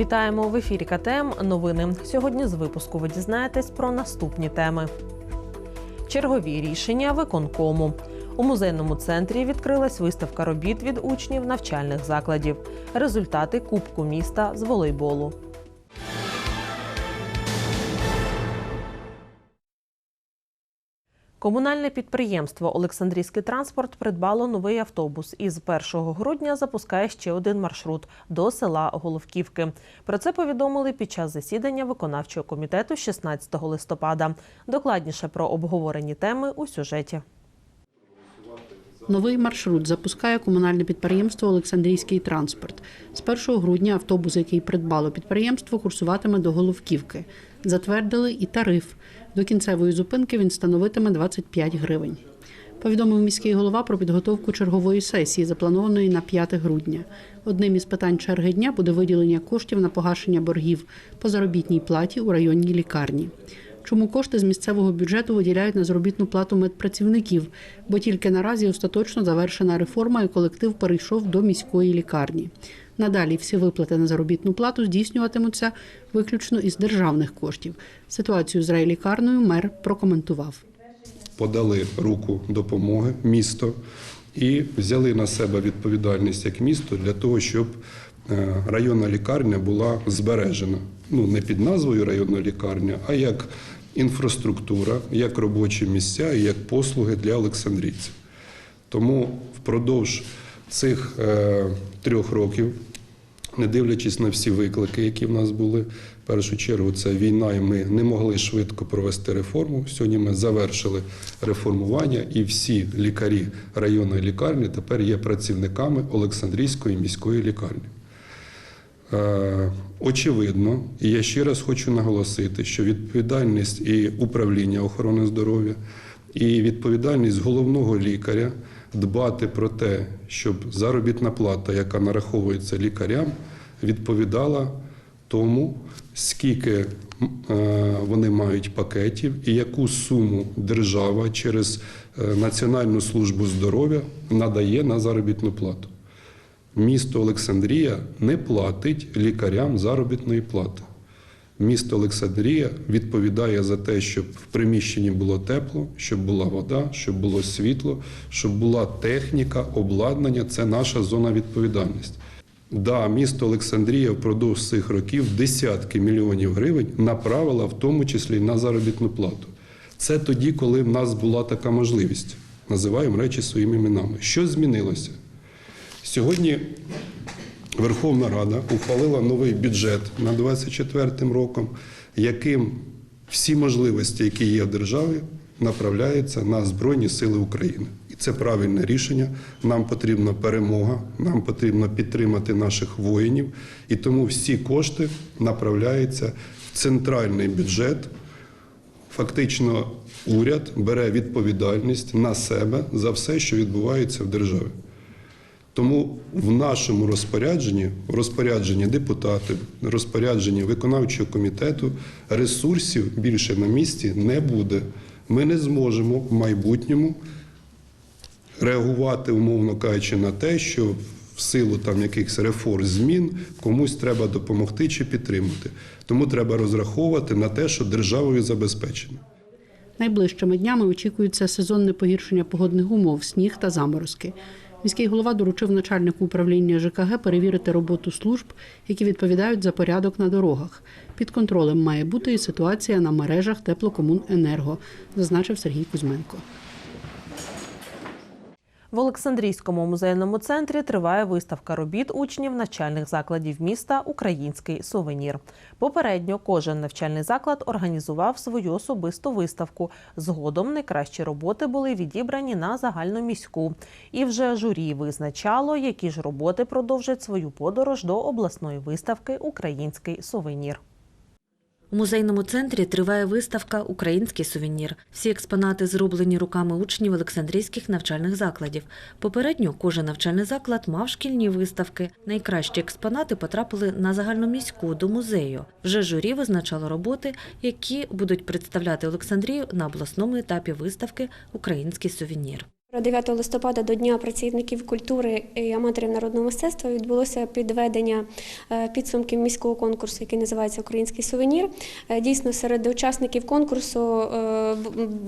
Вітаємо в ефірі КТМ. Новини. Сьогодні з випуску ви дізнаєтесь про наступні теми. Чергові рішення виконкому. У музейному центрі відкрилась виставка робіт від учнів навчальних закладів. Результати Кубку міста з волейболу. Комунальне підприємство Олександрійський транспорт придбало новий автобус і з 1 грудня запускає ще один маршрут до села Головківки. Про це повідомили під час засідання виконавчого комітету 16 листопада. Докладніше про обговорені теми у сюжеті. Новий маршрут запускає комунальне підприємство Олександрійський транспорт. З 1 грудня автобус, який придбало підприємство, курсуватиме до Головківки. Затвердили і тариф. До кінцевої зупинки він становитиме 25 гривень. Повідомив міський голова про підготовку чергової сесії, запланованої на 5 грудня. Одним із питань черги дня буде виділення коштів на погашення боргів по заробітній платі у районній лікарні. Чому кошти з місцевого бюджету виділяють на заробітну плату медпрацівників? Бо тільки наразі остаточно завершена реформа і колектив перейшов до міської лікарні. Надалі всі виплати на заробітну плату здійснюватимуться виключно із державних коштів. Ситуацію з райлікарною мер прокоментував. подали руку допомоги місто і взяли на себе відповідальність як місто для того, щоб е, районна лікарня була збережена. Ну не під назвою районна лікарня, а як інфраструктура, як робочі місця і як послуги для олександрійців. Тому впродовж цих е, трьох років не дивлячись на всі виклики, які в нас були. В першу чергу це війна, і ми не могли швидко провести реформу. Сьогодні ми завершили реформування, і всі лікарі районної лікарні тепер є працівниками Олександрійської міської лікарні. Е, Очевидно, і я ще раз хочу наголосити, що відповідальність і управління охорони здоров'я, і відповідальність головного лікаря дбати про те, щоб заробітна плата, яка нараховується лікарям, відповідала тому, скільки е, вони мають пакетів і яку суму держава через е, Національну службу здоров'я надає на заробітну плату. Місто Олександрія не платить лікарям заробітної плати. Місто Олександрія відповідає за те, щоб в приміщенні було тепло, щоб була вода, щоб було світло, щоб була техніка, обладнання це наша зона відповідальності. Да, місто Олександрія впродовж цих років десятки мільйонів гривень направила, в тому числі на заробітну плату. Це тоді, коли в нас була така можливість. Називаємо речі своїми іменами. Що змінилося? Сьогодні Верховна Рада ухвалила новий бюджет на 2024 роком, яким всі можливості, які є в державі, направляються на Збройні Сили України. І це правильне рішення. Нам потрібна перемога, нам потрібно підтримати наших воїнів, і тому всі кошти направляються в центральний бюджет. Фактично, уряд бере відповідальність на себе за все, що відбувається в державі. Тому в нашому розпорядженні, в розпорядженні депутатів, розпорядженні виконавчого комітету ресурсів більше на місці не буде. Ми не зможемо в майбутньому реагувати, умовно кажучи, на те, що в силу там якихось реформ змін комусь треба допомогти чи підтримати. Тому треба розраховувати на те, що державою забезпечено. Найближчими днями очікується сезонне погіршення погодних умов, сніг та заморозки. Міський голова доручив начальнику управління ЖКГ перевірити роботу служб, які відповідають за порядок на дорогах. Під контролем має бути і ситуація на мережах теплокомуненерго, зазначив Сергій Кузьменко. В Олександрійському музейному центрі триває виставка робіт учнів навчальних закладів міста Український сувенір. Попередньо кожен навчальний заклад організував свою особисту виставку. Згодом найкращі роботи були відібрані на загальноміську. І вже журі визначало, які ж роботи продовжать свою подорож до обласної виставки Український сувенір. У музейному центрі триває виставка Український сувенір. Всі експонати зроблені руками учнів Олександрійських навчальних закладів. Попередньо кожен навчальний заклад мав шкільні виставки. Найкращі експонати потрапили на загальноміську до музею. Вже журі визначало роботи, які будуть представляти Олександрію на обласному етапі виставки Український сувенір. 9 листопада до Дня працівників культури і аматорів народного мистецтва відбулося підведення е, підсумків міського конкурсу, який називається Український сувенір. Е, Дійсно, серед учасників конкурсу е,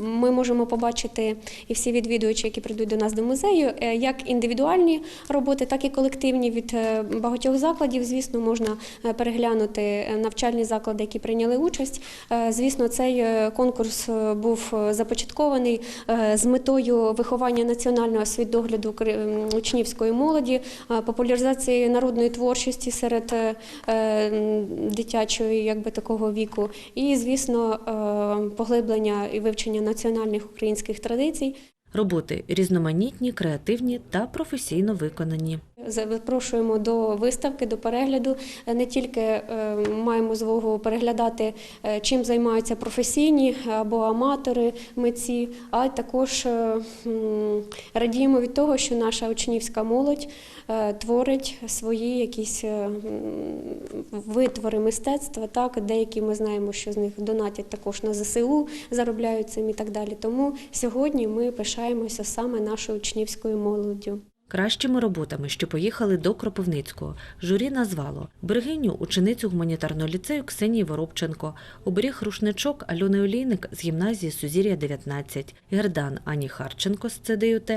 ми можемо побачити і всі відвідувачі, які прийдуть до нас до музею, як індивідуальні роботи, так і колективні від багатьох закладів. Звісно, можна переглянути навчальні заклади, які прийняли участь. Звісно, цей конкурс був започаткований з метою виховання національного світогляду учнівської молоді, популяризації народної творчості серед е, дитячої, якби такого віку, і, звісно, е, поглиблення і вивчення національних українських традицій. Роботи різноманітні, креативні та професійно виконані. Запрошуємо до виставки, до перегляду. Е, Не тільки е, маємо змогу переглядати, е, чим займаються професійні або аматори, митці, а також радіємо від того, що наша учнівська молодь творить свої якісь витвори мистецтва. Так, деякі ми знаємо, що з них донатять також на ЗСУ, заробляють цим і так далі. Тому сьогодні ми пишаємося саме нашою учнівською молоддю. Кращими роботами, що поїхали до Кропивницького, журі назвало. Берегиню ученицю гуманітарного ліцею Ксенії Воробченко, оберіг рушничок Альони Олійник з гімназії Сузір'я 19, Гердан Ані Харченко з ЦДЮТ,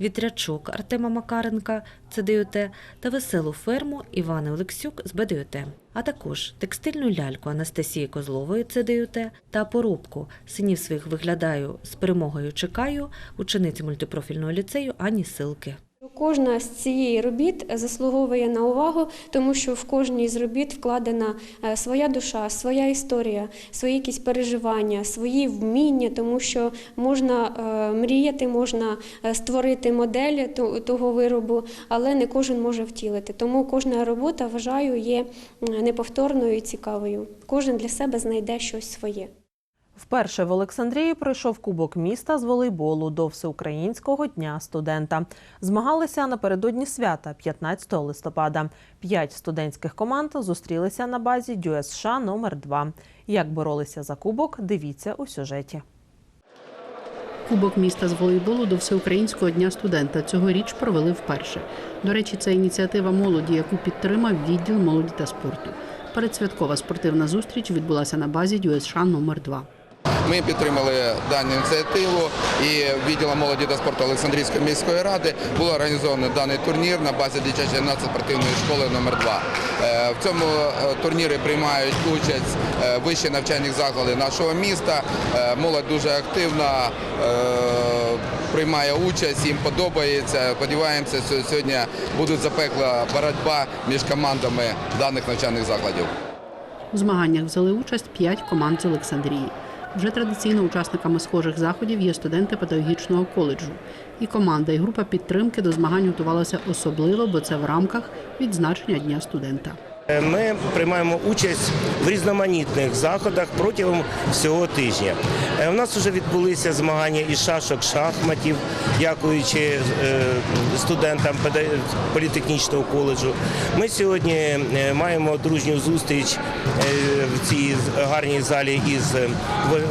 вітрячок Артема Макаренка ЦДЮТ. Та веселу ферму Івана Олексюк з БДЮТ. А також текстильну ляльку Анастасії Козлової ЦДЮТ та поробку. Синів своїх виглядаю з перемогою чекаю учениці мультипрофільного ліцею Ані Силки. Кожна з цієї робіт заслуговує на увагу, тому що в кожній з робіт вкладена е, своя душа, своя історія, свої якісь переживання, свої вміння, тому що можна е, мріяти, можна е, створити модель того виробу, але не кожен може втілити. Тому кожна робота, вважаю, є неповторною і цікавою. Кожен для себе знайде щось своє. Вперше в Олександрії пройшов Кубок міста з волейболу до Всеукраїнського дня студента. Змагалися напередодні свята 15 листопада. П'ять студентських команд зустрілися на базі ДЮСШ номер 2 Як боролися за кубок, дивіться у сюжеті. Кубок міста з волейболу до всеукраїнського дня студента цьогоріч провели вперше. До речі, це ініціатива молоді, яку підтримав відділ молоді та спорту. Передсвяткова спортивна зустріч відбулася на базі ДЮСШ номер 2 Ми підтримали дану ініціативу і відділом молоді та спорту Олександрійської міської ради було організовано даний турнір на базі дитячої спортивної школи номер 2 В цьому е, турнірі приймають участь е, вищі навчальні заклади нашого міста. Е, Молодь дуже активна. е, Приймає участь, їм подобається. Сподіваємося, що сьогодні буде запекла боротьба між командами даних навчальних закладів. У змаганнях взяли участь п'ять команд з Олександрії. Вже традиційно учасниками схожих заходів є студенти педагогічного коледжу. І команда, і група підтримки до змагань готувалася особливо, бо це в рамках відзначення Дня студента. Ми приймаємо участь в різноманітних заходах протягом всього тижня. Е, У нас вже відбулися змагання із шашок, шахматів, дякуючи е, студентам політехнічного коледжу. Ми сьогодні е, маємо дружню зустріч е, в цій гарній залі із е,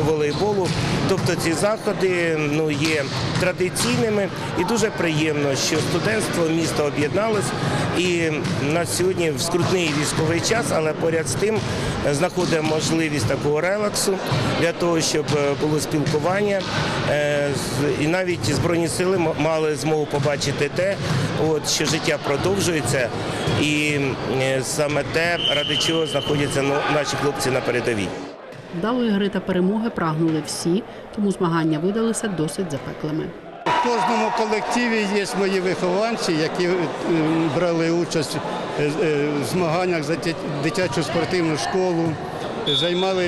волейболу. Тобто ці заходи ну, є традиційними і дуже приємно, що студентство міста об'єдналось і на сьогодні в скрутний військовий час, але поряд з тим е, знаходимо можливість такого релаксу для того, щоб е, було спілкування. Е, І навіть Збройні сили мали змогу побачити те, що життя продовжується, і саме те, ради чого знаходяться ну, наші хлопці на передовій. Вдалої гри та перемоги прагнули всі, тому змагання видалися досить запеклими. В кожному колективі є мої вихованці, які е, брали участь е, е, в змаганнях за дитячу спортивну школу, займали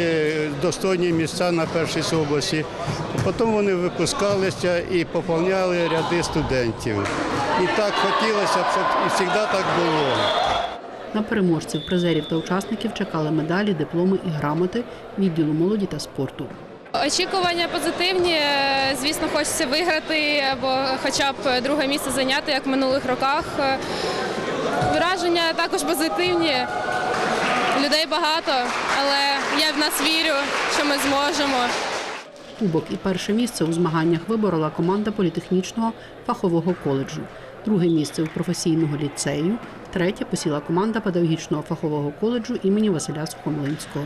достойні місця на першій області. Потім вони випускалися і поповняли ряди студентів. І так хотілося щоб і завжди так було. На переможців, призерів та учасників чекали медалі, дипломи і грамоти відділу молоді та спорту. Очікування позитивні. Е, звісно, хочеться виграти або хоча б друге місце зайняти, як в минулих роках. Е, враження також позитивні. Людей багато, але я в нас вірю, що ми зможемо. Кубок і перше місце у змаганнях виборола команда політехнічного фахового коледжу, друге місце у професійного ліцею, третє посіла команда педагогічного фахового коледжу імені Василя Сухомлинського.